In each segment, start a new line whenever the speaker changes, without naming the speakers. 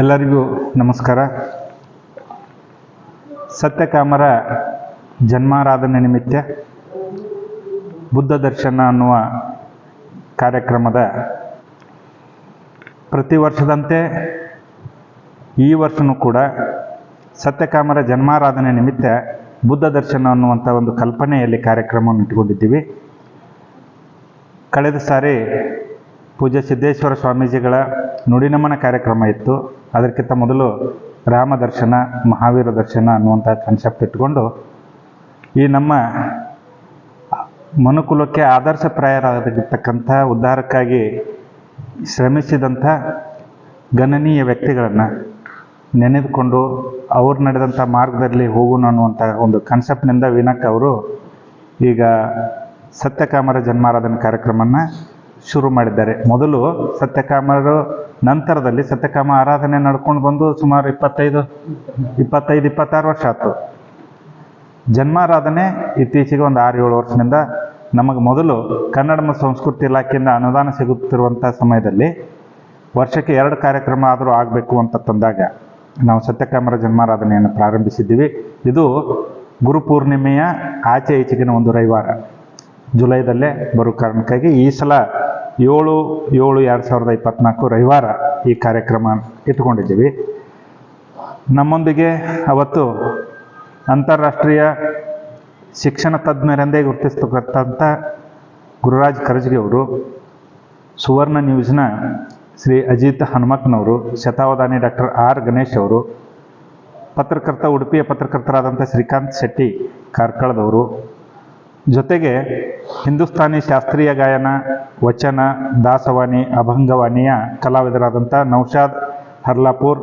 ಎಲ್ಲರಿಗೂ ನಮಸ್ಕಾರ. ಸತ್ಯಕಾಮರ ಜನ್ಮಾರಾಧನೆ ನಿಮಿತ್ತ ಬುದ್ಧ ದರ್ಶನ ಅನ್ನುವ ಕಾರ್ಯಕ್ರಮದ ಪ್ರತಿ ವರ್ಷದಂತೆ ಈ ವರ್ಷವೂ ಕೂಡ ಸತ್ಯಕಾಮರ ಜನ್ಮಾರಾಧನೆ ನಿಮಿತ್ತ ಬುದ್ಧ ದರ್ಶನ ಅನ್ನುವಂಥ ಒಂದು ಕಲ್ಪನೆಯಲ್ಲಿ ಕಾರ್ಯಕ್ರಮವನ್ನು ಇಟ್ಟುಕೊಂಡಿದ್ದೀವಿ ಕಳೆದ ಸಾರಿ ಪೂಜ್ಯ ಸಿದ್ದೇಶ್ವರ ಸ್ವಾಮೀಜಿಗಳ ನುಡಿನಮನ ಕಾರ್ಯಕ್ರಮ ಇತ್ತು. ಅದಕ್ಕಿಂತ ಮೊದಲು ರಾಮ ದರ್ಶನ, ಮಹಾವೀರ ದರ್ಶನ ಅನ್ನುವಂಥ ಕಾನ್ಸೆಪ್ಟ್ ಇಟ್ಕೊಂಡು ಈ ನಮ್ಮ ಮನುಕುಲಕ್ಕೆ ಆದರ್ಶಪ್ರಾಯರಾಗಿರ್ತಕ್ಕಂಥ ಉದ್ಧಾರಕ್ಕಾಗಿ ಶ್ರಮಿಸಿದಂಥ ಗಣನೀಯ ವ್ಯಕ್ತಿಗಳನ್ನು ನೆನೆದುಕೊಂಡು ಅವ್ರು ನಡೆದಂಥ ಮಾರ್ಗದಲ್ಲಿ ಹೋಗೋಣ ಅನ್ನುವಂಥ ಒಂದು ಕಾನ್ಸೆಪ್ಟ್ನಿಂದ ವಿನಕ್ ಅವರು ಈಗ ಸತ್ಯಕಾಮರ ಜನ್ಮಾರಾಧನೆ ಕಾರ್ಯಕ್ರಮನ ಶುರು ಮಾಡಿದ್ದಾರೆ. ಮೊದಲು ಸತ್ಯಕಾಮರು ನಂತರದಲ್ಲಿ ಸತ್ಯಕಾಮ ಆರಾಧನೆ ನಡ್ಕೊಂಡು ಬಂದು ಸುಮಾರು ಇಪ್ಪತ್ತೈದು ಇಪ್ಪತ್ತೈದು, ಇಪ್ಪತ್ತಾರು ವರ್ಷ ಆಯ್ತು. ಜನ್ಮಾರಾಧನೆ ಇತ್ತೀಚೆಗೆ ಒಂದು ಆರು ಏಳು ವರ್ಷದಿಂದ ನಮಗೆ ಮೊದಲು ಕನ್ನಡ ಮತ್ತು ಸಂಸ್ಕೃತಿ ಇಲಾಖೆಯಿಂದ ಅನುದಾನ ಸಿಗುತ್ತಿರುವಂಥ ಸಮಯದಲ್ಲಿ ವರ್ಷಕ್ಕೆ ಎರಡು ಕಾರ್ಯಕ್ರಮ ಆದರೂ ಆಗಬೇಕು ಅಂತ ತಂದಾಗ ನಾವು ಸತ್ಯಕಾಮರ ಜನ್ಮಾರಾಧನೆಯನ್ನು ಪ್ರಾರಂಭಿಸಿದ್ದೀವಿ. ಇದು ಗುರು ಪೂರ್ಣಿಮೆಯ ಆಚೆ ಈಚೆಗಿನ ಒಂದು ರವಿವಾರ. ಜುಲೈದಲ್ಲೇ ಬರೋ ಕಾರಣಕ್ಕಾಗಿ ಈ ಸಲ ಏಳು ಏಳು ಎರಡು ಸಾವಿರದ ಇಪ್ಪತ್ತ್ನಾಲ್ಕು ರವಿವಾರ ಈ ಕಾರ್ಯಕ್ರಮ ಇಟ್ಕೊಂಡಿದ್ದೀವಿ ನಮ್ಮೊಂದಿಗೆ ಅವತ್ತು ಅಂತಾರಾಷ್ಟ್ರೀಯ ಶಿಕ್ಷಣ ತಜ್ಞರೆಂದೇ ಗುರುತಿಸ್ತಕ್ಕಂಥ ಗುರುರಾಜ್ ಕರಜ್ಗಿ ಅವರು, ಸುವರ್ಣ ನ್ಯೂಸ್ನ ಶ್ರೀ ಅಜಿತ್ ಹನುಮಕ್ನವರು, ಶತಾವಧಾನಿ ಡಾಕ್ಟರ್ ಆರ್ ಗಣೇಶ್ ಅವರು, ಪತ್ರಕರ್ತ ಉಡುಪಿಯ ಪತ್ರಕರ್ತರಾದಂಥ ಶ್ರೀಕಾಂತ್ ಶೆಟ್ಟಿ ಕಾರ್ಕಳದವರು ಜೊತೆಗೆ ಹಿಂದೂಸ್ತಾನಿ ಶಾಸ್ತ್ರೀಯ ಗಾಯನ, ವಚನ, ದಾಸವಾಣಿ, ಅಭಂಗವಾಣಿಯ ಕಲಾವಿದರಾದಂಥ ನೌಶಾದ್ ಹರ್ಲಾಪುರ್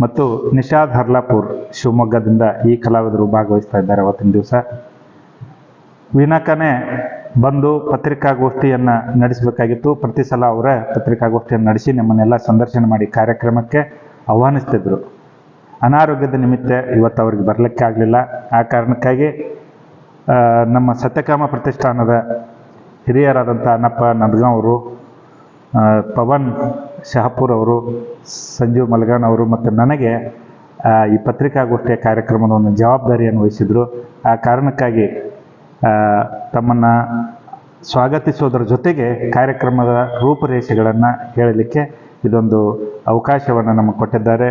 ಮತ್ತು ನಿಷಾದ್ ಹರ್ಲಾಪುರ್ ಶಿವಮೊಗ್ಗದಿಂದ ಈ ಕಲಾವಿದರು ಭಾಗವಹಿಸ್ತಾ ಇದ್ದಾರೆ ಅವತ್ತಿನ ದಿವಸ. ವಿನಾಕನೇ ಬಂದು ಪತ್ರಿಕಾಗೋಷ್ಠಿಯನ್ನು ನಡೆಸಬೇಕಾಗಿತ್ತು. ಪ್ರತಿ ಸಲ ಅವರೇ ಪತ್ರಿಕಾಗೋಷ್ಠಿಯನ್ನು ನಡೆಸಿ ನಿಮ್ಮನ್ನೆಲ್ಲ ಸಂದರ್ಶನ ಮಾಡಿ ಕಾರ್ಯಕ್ರಮಕ್ಕೆ ಆಹ್ವಾನಿಸ್ತಿದ್ರು. ಅನಾರೋಗ್ಯದ ನಿಮಿತ್ತ ಇವತ್ತು ಅವ್ರಿಗೆ ಬರಲಿಕ್ಕೆ ಆಗಲಿಲ್ಲ. ಆ ಕಾರಣಕ್ಕಾಗಿ ನಮ್ಮ ಸತ್ಯಕಾಮ ಪ್ರತಿಷ್ಠಾನದ ಹಿರಿಯರಾದಂಥ ಅಣ್ಣಪ್ಪ ಅವರು ಪವನ್ ಶಹಪುರ್ ಅವರು, ಸಂಜೀವ್ ಮಲ್ಗಾನ್ ಅವರು ಮತ್ತು ನನಗೆ ಈ ಪತ್ರಿಕಾಗೋಷ್ಠಿಯ ಕಾರ್ಯಕ್ರಮದ ಒಂದು ಜವಾಬ್ದಾರಿಯನ್ನು ವಹಿಸಿದರು. ಆ ಕಾರಣಕ್ಕಾಗಿ ತಮ್ಮನ್ನು ಸ್ವಾಗತಿಸೋದ್ರ ಜೊತೆಗೆ ಕಾರ್ಯಕ್ರಮದ ರೂಪುರೇಷೆಗಳನ್ನು ಹೇಳಲಿಕ್ಕೆ ಇದೊಂದು ಅವಕಾಶವನ್ನು ನಮಗೆ ಕೊಟ್ಟಿದ್ದಾರೆ.